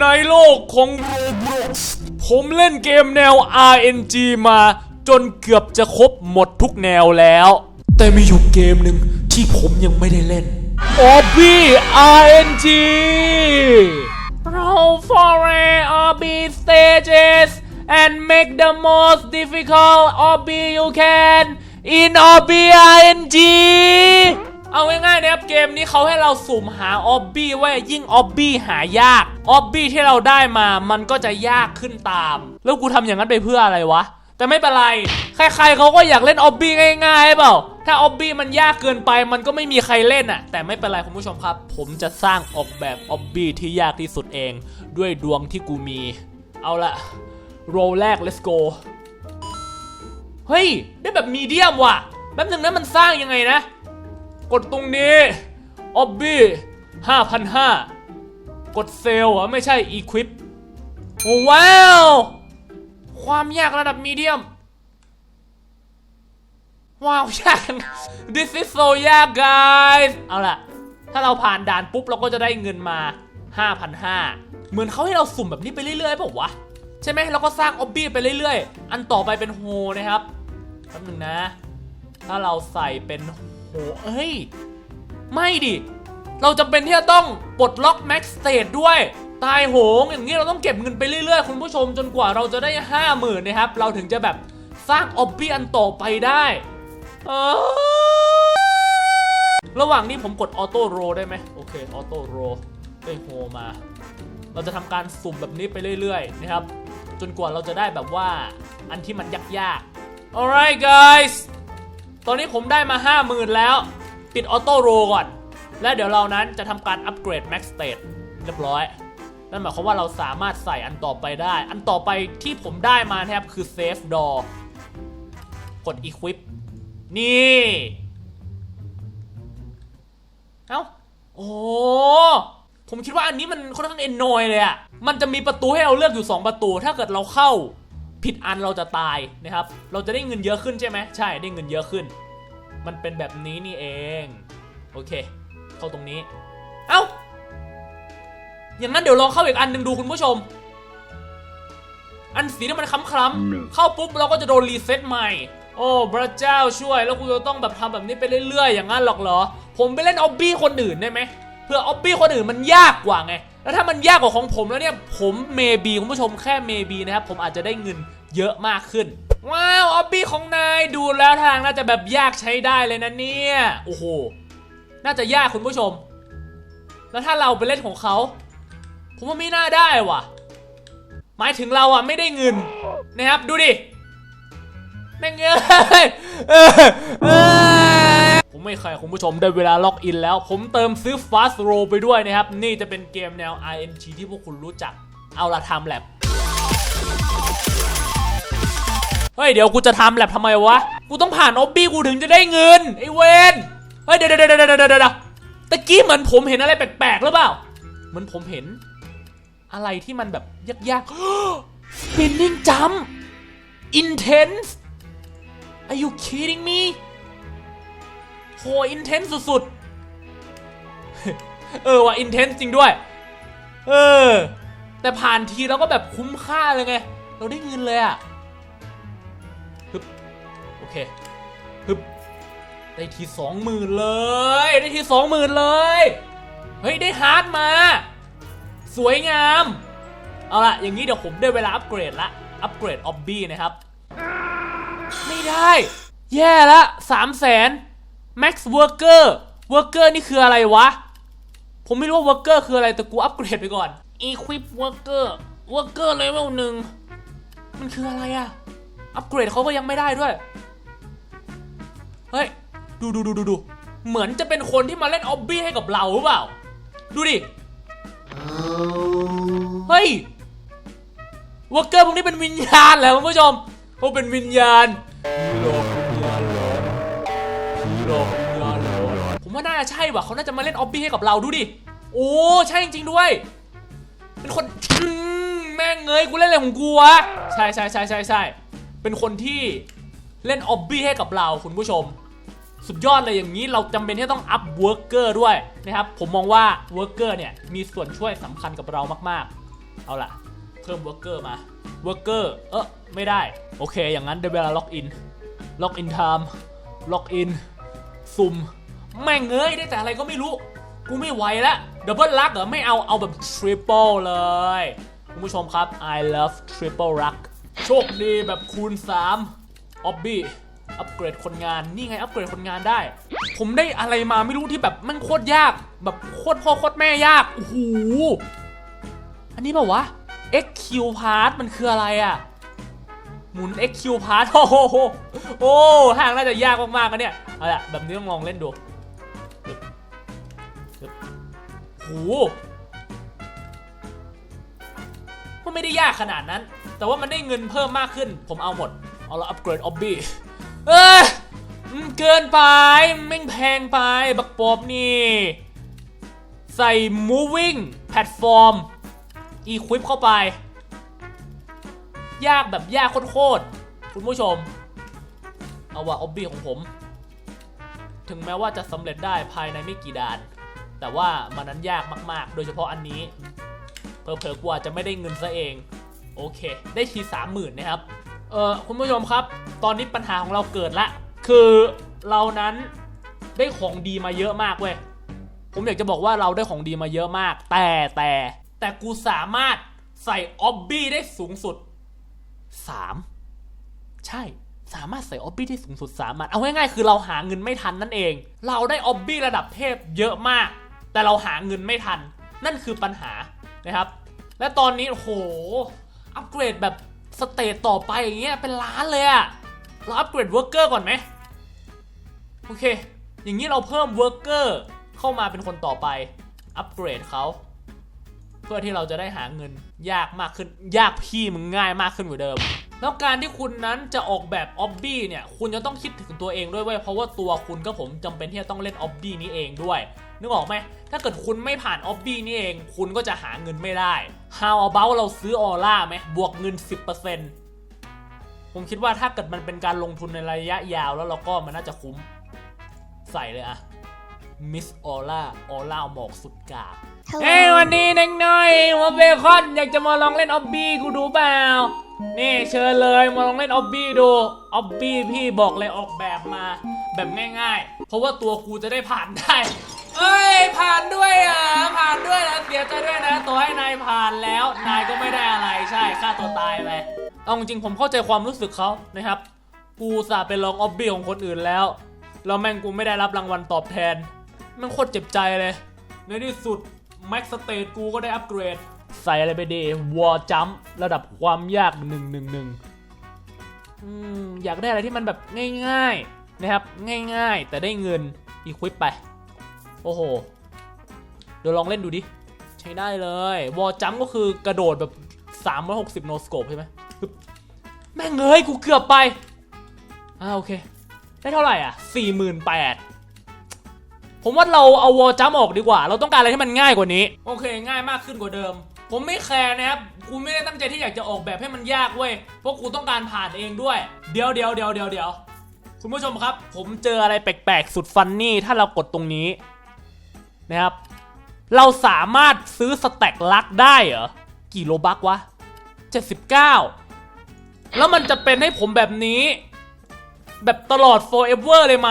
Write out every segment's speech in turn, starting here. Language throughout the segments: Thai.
ในโลกของ Roblox ผมเล่นเกมแนว RNG มาจนเกือบจะครบหมดทุกแนวแล้ว แต่มีอยู่เกมหนึ่งที่ผมยังไม่ได้เล่น Obby RNG Roll for a Obby stages and make the most difficult Obby you can in Obby RNG เอาง่ายๆนะครับเกมนี้เขาให้เราสุ่มหาออบบี้ไว้ยิ่งออบบี้หายากออบบี้ที่เราได้มามันก็จะยากขึ้นตาม แล้วกูทำอย่างนั้นไปเพื่ออะไรวะ แต่ไม่เป็นไร ใครๆเขาก็อยากเล่นออบบี้ง่ายๆเปล่าถ้าออบบี้มันยากเกินไปมันก็ไม่มีใครเล่นอะ แต่ไม่เป็นไรคุณผู้ชมครับ ผมจะสร้างออกแบบออบบี้ที่ยากที่สุดเอง ด้วยดวงที่กูมี เอาละโรลแรก let's go เฮ้ย ได้แบบมีเดียมว่ะแป๊บนึงนะมันสร้างยังไงนะ กดตรงนี้ออบบี้5,500กดเซลอะไม่ใช่ Equip โอ้ว้าว ความยากระดับมีเดียม ว้าวยาก This is so ยาก guys เอาล่ะ ถ้าเราผ่านด่านปุ๊บ เราก็จะได้เงินมา 5,500 เหมือนเขาให้เราสุ่มแบบนี้ไปเรื่อยๆเปล่าวะ ใช่ไหมเราก็สร้างออบบี้ไปเรื่อยๆ อันต่อไปเป็นโฮนะครับแป๊บนึงนะ ถ้าเราใส่เป็นโห เอ้ย ไม่ดิ เราจำเป็นที่จะต้องปลดล็อกแม็กสเตทด้วย ตายโหงอย่างนี้เราต้องเก็บเงินไปเรื่อยๆ คุณผู้ชมจนกว่าเราจะได้ 5 0,000นะครับ เราถึงจะแบบสร้างออบบี้อันต่อไปได้ระหว่างนี้ผมกดออโต้โรได้ไหมโอเคออโต้โรได้โฮมา เราจะทำการสุ่มแบบนี้ไปเรื่อยๆนะครับ จนกว่าเราจะได้แบบว่าอันที่มันยากๆ alright guys ตอนนี้ผมได้มา 50,000 แล้ว ปิดออโต้โรก่อน และเดี๋ยวเรานั้นจะทำการอัปเกรด Max State เรียบร้อย นั่นหมายความว่าเราสามารถใส่อันต่อไปได้ อันต่อไปที่ผมได้มานะครับ คือ Safe Door กด Equip นี่ เอ้า โอ้ผมคิดว่าอันนี้มันค่อนข้างเอนนอยเลยอะมันจะมีประตูให้เราเลือกอยู่ 2 ประตู ถ้าเกิดเราเข้า ผิดอันเราจะตายนะครับ เราจะได้เงินเยอะขึ้นใช่ไหมใช่ได้เงินเยอะขึ้น มันเป็นแบบนี้นี่เองโอเค เข้าตรงนี้ เอ้าอย่างนั้นเดี๋ยวลองเข้าอีกอันหนึ่งดูคุณผู้ชม อันสีที่มันคล้ำๆเข้าปุ๊บเราก็จะโดนรีเซ็ตใหม่ โอ้พระเจ้าช่วย แล้วกูจะต้องแบบทำแบบนี้ไปเรื่อยๆ อย่างนั้นหรอกเหรอ ผมไปเล่นออบบี้คนอื่นได้ไหมเพื่อออบบี้คนอื่นมันยากกว่าไง แล้วถ้ามันยากกว่าของผมแล้วเนี่ยผมเมบีคุณผู้ชมแค่เมบีนะครับผมอาจจะได้เงินเยอะมากขึ้น ว้าวออบบี้ของนายดูแล้วทางน่าจะแบบยากใช้ได้เลยนะเนี่ยโอ้โหน่าจะยากคุณผู้ชม แล้วถ้าเราไปเล่นของเขาผมว่าไม่น่าได้ว่ะ หมายถึงเราอะไม่ได้เงินนะครับดูดิแม่งเอ้ย ผมไม่ใครคุณผู้ชมได้เวลาล็อกอินแล้ว ผมเติมซื้อ Fast Roll ไปด้วยนะครับ นี่จะเป็นเกมแนว RNG ที่พวกคุณรู้จักเอาละทำแลบเฮ้ย เดี๋ยวกูจะทำแลบทำไมวะ กูต้องผ่านออบบี้กูถึงจะได้เงิน ไอเวนเฮ้ย เดี๋ยวเดี๋ยวเดี๋ยวเดี๋ยวเดี๋ยวตะกี้เหมือนผมเห็นอะไรแปลกๆหรือเปล่า เหมือนผมเห็น อะไรที่มันแบบยากๆ spinning jump intense Are you kidding me โห intense สุดๆ เออว่ะ intense จริงด้วย เออ แต่ผ่านทีเราก็แบบคุ้มค่าเลยไง เราได้เงินเลยอะฮึบโอเคฮึบได้ทีสองหมื่นเลย ได้ทีสองหมื่นเลย เฮ้ย ได้ฮาร์ดมา สวยงาม เอาละอย่างนี้เดี๋ยวผมได้เวลาอัปเกรดละ อัปเกรดออบบี้นะครับ ไม่ได้ แย่ละสามแสน Max Worker Worker นี่คืออะไรวะ ผมไม่รู้ว่า Worker คืออะไรแต่กูอัปเกรดไปก่อน Equip Worker Worker Level หนึ่งมันคืออะไรอะอัปเกรดเขาก็ยังไม่ได้ด้วย เฮ้ย ดูดูดูดูดูเหมือนจะเป็นคนที่มาเล่นออบบี้ให้กับเราหรือเปล่า ดูดิ เฮ้ยวอร์เกอร์พวกนี้เป็นวิญญาณเหรอคุณผู้ชมเขาเป็นวิญญาณ น่าน่าจะใช่ว่ะเขาน่าจะมาเล่นออบบี้ให้กับเราดูดิ โอ้ใช่จริงๆด้วย เป็นคนแม่งเงยกูเล่นอะไรของกูวะใช่ใช่ใช่ใช่ใช่เป็นคนที่เล่นออบบี้ให้กับเราคุณผู้ชม สุดยอดเลยอย่างนี้เราจำเป็นที่ต้องอัพเวิร์กเกอร์ด้วยนะครับผมมองว่าเวิร์กเกอร์เนี่ยมีส่วนช่วยสำคัญกับเรามากๆ เอาล่ะ เพิ่มเวิร์กเกอร์มาเวิร์กเกอร์เออไม่ได้ โอเค อย่างนั้นเดี๋ยวเวลาล็อกอินล็อกอินไทม์ล็อกอินซุ่ม แม่งเอ้ยได้แต่อะไรก็ไม่รู้ กูไม่ไหวล้วดับเบิลลักเหรอไม่เอาเอาแบบทริปเปิลเลยคุณผู้ชมครับ I love triple luck โชคดีแบบคูณ3ออบบี้อัปเกรดคนงานนี่ไงอัปเกรดคนงานได้ ผมได้อะไรมาไม่รู้ที่แบบมันโคตรยาก แบบโคตรพ่อโคตรแม่ยากโอ้โหอันนี้แบบวะ XQ part มันคืออะไรอะหมุน XQ part โอ้โหโอ้ทางน่าจะยากมากๆกันเนี่ยเอาละแบบนี้ต้องลองเล่นดู โอ้โหมันไม่ได้ยากขนาดนั้น แต่ว่ามันได้เงินเพิ่มมากขึ้น ผมเอาหมด เอาละอัปเกรดออบบี้เอ้ยมันเกินไปแม่งแพงไป บักปอบนี่ ใส่ moving platform equip เข้าไป ยากแบบยากโคตรๆคุณผู้ชม เอาว่าออบบี้ของผม ถึงแม้ว่าจะสำเร็จได้ภายในไม่กี่ด่าน แต่ว่ามันนั้นยากมาก ๆ โดยเฉพาะอันนี้เผลอๆกูอาจะไม่ได้เงินซะเอง โอเค ได้ทีสามหมื่นนะครับ เออคุณผู้ชมครับ ตอนนี้ปัญหาของเราเกิดละ คือเรานั้นได้ของดีมาเยอะมากเว้ย ผมอยากจะบอกว่าเราได้ของดีมาเยอะมาก แต่แต่แต่กูสามารถใส่ออบบี้ได้สูงสุด 3 ใช่ สามารถใส่ออบบี้ได้สูงสุด3มันเอาง่ายๆคือเราหาเงินไม่ทันนั่นเอง เราได้ออบบี้ระดับเทพเยอะมาก แต่เราหาเงินไม่ทัน นั่นคือปัญหานะครับ และตอนนี้โอ้โหอัปเกรดแบบสเตจต่อไปอย่างเงี้ยเป็นล้านเลยอะเราอัปเกรดเวิร์กเกอร์ก่อนไหมโอเค อย่างนี้เราเพิ่มเวิร์กเกอร์เข้ามาเป็นคนต่อไป อัปเกรดเขาเพื่อที่เราจะได้หาเงินยากมากขึ้น ยากพี่มึงง่ายมากขึ้นกว่าเดิม แล้วการที่คุณนั้นจะออกแบบออบบี้เนี่ย คุณจะต้องคิดถึงตัวเองด้วยเว้ยเพราะว่าตัวคุณก็ผมจำเป็นที่จะต้องเล่นออบบี้นี้เองด้วย นึกออกไหม ถ้าเกิดคุณไม่ผ่านออบบี้นี่เอง คุณก็จะหาเงินไม่ได้ How about เราซื้อออร่าไหมบวกเงิน 10%ผมคิดว่าถ้าเกิดมันเป็นการลงทุนในระยะยาวแล้วเราก็มันน่าจะคุ้ม ใส่เลยอะมิสออร่าออร่าหมอกสุดกาบ Hello. เฮ้ยวันนี้เด็กน้อยหัวเบคอนอยากจะมาลองเล่นออบบี้กูดูเปล่า นี่เชิญเลยมาลองเล่นออบบี้ดูออบบี้พี่บอกเลยออกแบบมา แบบง่ายๆ เพราะว่าตัวกูจะได้ผ่านได้ เอ้ย ผ่านด้วยอะ ผ่านด้วยนะเสียใจด้วยนะตัวให้นายผ่านแล้ว นายก็ไม่ได้อะไรใช่ฆ่าตัวตายไปเอาจริงผมเข้าใจความรู้สึกเขานะครับ กูสาห์ไปลองออบบี้ของคนอื่นแล้วแล้วแม่งกูไม่ได้รับรางวัลตอบแทนแม่งโคตรเจ็บใจเลย ในที่สุดแม็กสเตทกูก็ได้อัปเกรด ใส่อะไรไปดีวอ r จัมระดับความยาก1 1 1อืมอยากได้อะไรที่มันแบบง่ายๆนะครับ ง่ายๆ แต่ได้เงินอีควิปไป โอ้โห เดี๋ยวลองเล่นดูดิ ใช้ได้เลยวอ r จัมก็คือกระโดดแบบ 360 โนสโคปใช่ไหมแม่งเอ้ยกูเกือบไปอ่าโอเค ได้เท่าไหร่อะ 48,000ผมว่าเราเอาวอลจัมออกดีกว่า เราต้องการอะไรที่มันง่ายกว่านี้ โอเค ง่ายมากขึ้นกว่าเดิม ผมไม่แคร์นะครับกูไม่ได้ตั้งใจที่อยากจะออกแบบให้มันยากเว้ยเพราะกูต้องการผ่านเองด้วย เดี๋ยวเดี๋ยวเดี๋ยวเดี๋ยวเดี๋ยวคุณผู้ชมครับ ผมเจออะไรแปลกๆ สุดฟันนี่ถ้าเรากดตรงนี้นะครับ เราสามารถซื้อสแต็กลักได้เหรอ กี่โลบักวะ 79 แล้วมันจะเป็นให้ผมแบบนี้ แบบตลอด forever เลยไหม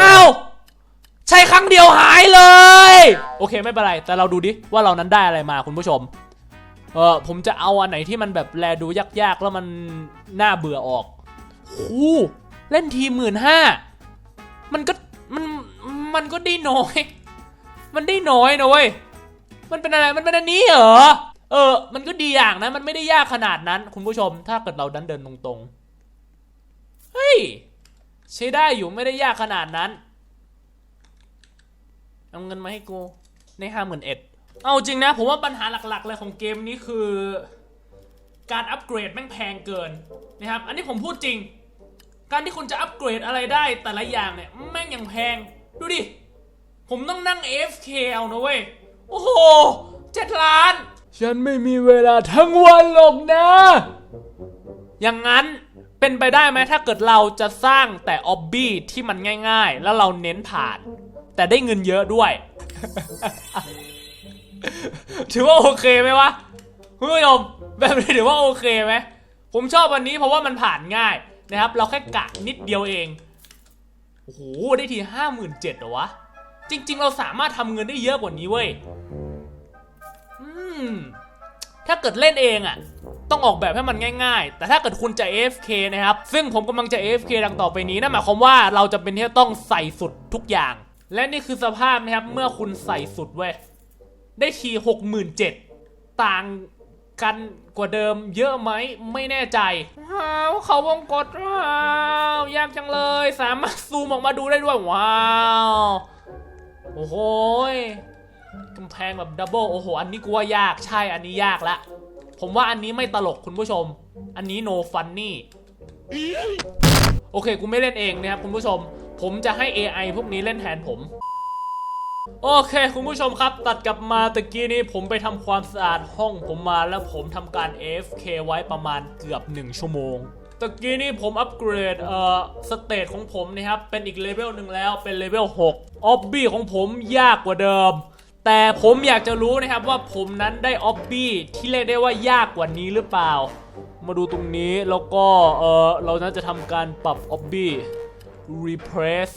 อ้าว ใช้ครั้งเดียวหายเลย โอเคไม่เป็นไร แต่เราดูดิว่าเรานั้นได้อะไรมาคุณผู้ชม เออผมจะเอาอันไหนที่มันแบบแลดูยากๆ แล้วมันน่าเบื่อออกหูเล่นทีหมื่นห้ามันก็มันมันก็ได้น้อย มันได้น้อยนะเว้ย มันเป็นอะไร มันเป็นอันนี้เหรอ เออ มันก็ดีอย่างนะ มันไม่ได้ยากขนาดนั้น คุณผู้ชม ถ้าเกิดเราดันเดินตรงๆ เฮ้ย ใช้ได้อยู่ไม่ได้ยากขนาดนั้น เอาเงินมาให้กูในห้าหมื่นเอ็ดเอาจริงนะ ผมว่าปัญหาหลักๆเลยของเกมนี้คือ การอัปเกรดแม่งแพงเกินนะครับ อันนี้ผมพูดจริง การที่คุณจะอัปเกรดอะไรได้แต่ละอย่างเนี่ยแม่งยังแพง ดูดิ ผมต้องนั่ง AFK เอานะเว้ย โอ้โหเจ็ดล้าน ฉันไม่มีเวลาทั้งวันหรอกนะ อย่างนั้นเป็นไปได้ไหมถ้าเกิดเราจะสร้างแต่ออบบี้ที่มันง่าย ๆ แล้วเราเน้นผ่าน แต่ได้เงินเยอะด้วย ถือว่าโอเคไหมวะคุณผู้ชมแบบนี้ถือว่าโอเคไหมผมชอบวันนี้เพราะว่ามันผ่านง่ายนะครับ เราแค่กะนิดเดียวเองโอ้โหได้ทีห้าหมื่นเจ็ดเหรอวะ จริง ๆ เราสามารถทำเงินได้เยอะกว่านี้เว้ยอืมถ้าเกิดเล่นเองอะ่ะ ต้องออกแบบให้มันง่าย ๆ แต่ถ้าเกิดคุณจะ AFK นะครับ ซึ่งผมกำลังจะ AFK ดังต่อไปนี้นั่นหมายความว่าเราจะเป็นที่ต้องใส่สุดทุกอย่าง และนี่คือสภาพนะครับเมื่อคุณใส่สุดเว้ย ได้ที67,000ต่างกันกว่าเดิมเยอะไหมไม่แน่ใจว้าวเขาวงกดว้าวยากจังเลย สามารถซูมออกมาดูได้ด้วยว้าวโอ้โหยกำแพงแบบดับเบิลโอ้โห อันนี้กูว่ายากใช่อันนี้ยากละ ผมว่าอันนี้ไม่ตลกคุณผู้ชม อันนี้ no funny โอเค กูไม่เล่นเองนะครับคุณผู้ชม ผมจะให้ AI พวกนี้เล่นแทนผม โอเค คุณผู้ชมครับ ตัดกลับมาตะกี้นี้ผมไปทำความสะอาดห้องผมมาแล้วผมทำการ AFK ไว้ประมาณเกือบ 1 ชั่วโมงตะกี้นี้ผมอัปเกรดเอ่อสเตตของผมนะครับ เป็นอีกเลเวลหนึ่งแล้วเป็นเลเวล6ออบบี้ของผมยากกว่าเดิม แต่ผมอยากจะรู้นะครับว่าผมนั้นได้ออบบี้ที่เรียกได้ว่ายากกว่านี้หรือเปล่า มาดูตรงนี้แล้วก็เออเราน่าจะทำการปรับออบบี้ repress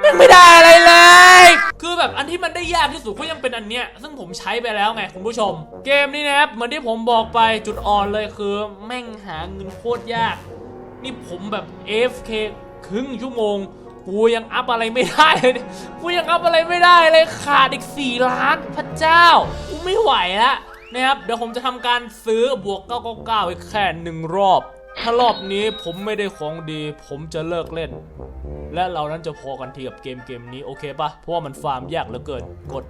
ไม่งไม่ได้อะไรเลย คือแบบอันที่มันได้ยากที่สุดก็ยังเป็นอันเนี้ย ซึ่งผมใช้ไปแล้วไงคุณผู้ชม เกมนี้นะครับ เหมือนที่ผมบอกไปจุดอ่อนเลยคือ แม่งหาเงินโคตรยาก นี่ผมแบบ AFK ครึ่งชั่วโมง กูยังอัพอะไรไม่ได้เลยเนี่ยกูยังอัพอะไรไม่ได้เลยขาดอีก 4 ล้านพระเจ้า กูไม่ไหวแล้วนะครับ เดี๋ยวผมจะทำการซื้อบวก 999 อีกแค่หนึ่งรอบ ถ้ารอบนี้ผมไม่ได้ของดี ผมจะเลิกเล่น และเรานั้นจะพอกันทีกับเกมเกมนี้โอเคปะเพราะว่ามันฟาร์มยากเหลือเกินกด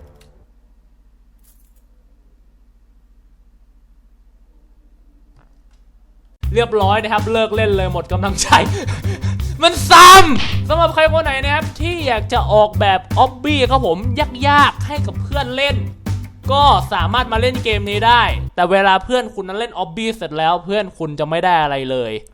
เรียบร้อยนะครับเลิกเล่นเลยหมดกำลังใจ มันซ้ำสำหรับใครคนไหนนะครับที่อยากจะออกแบบออบบี้ครับผมยากๆให้กับเพื่อนเล่น ก็สามารถมาเล่นเกมนี้ได้ แต่เวลาเพื่อนคุณนั้นเล่นออบบี้เสร็จแล้วเพื่อนคุณจะไม่ได้อะไรเลย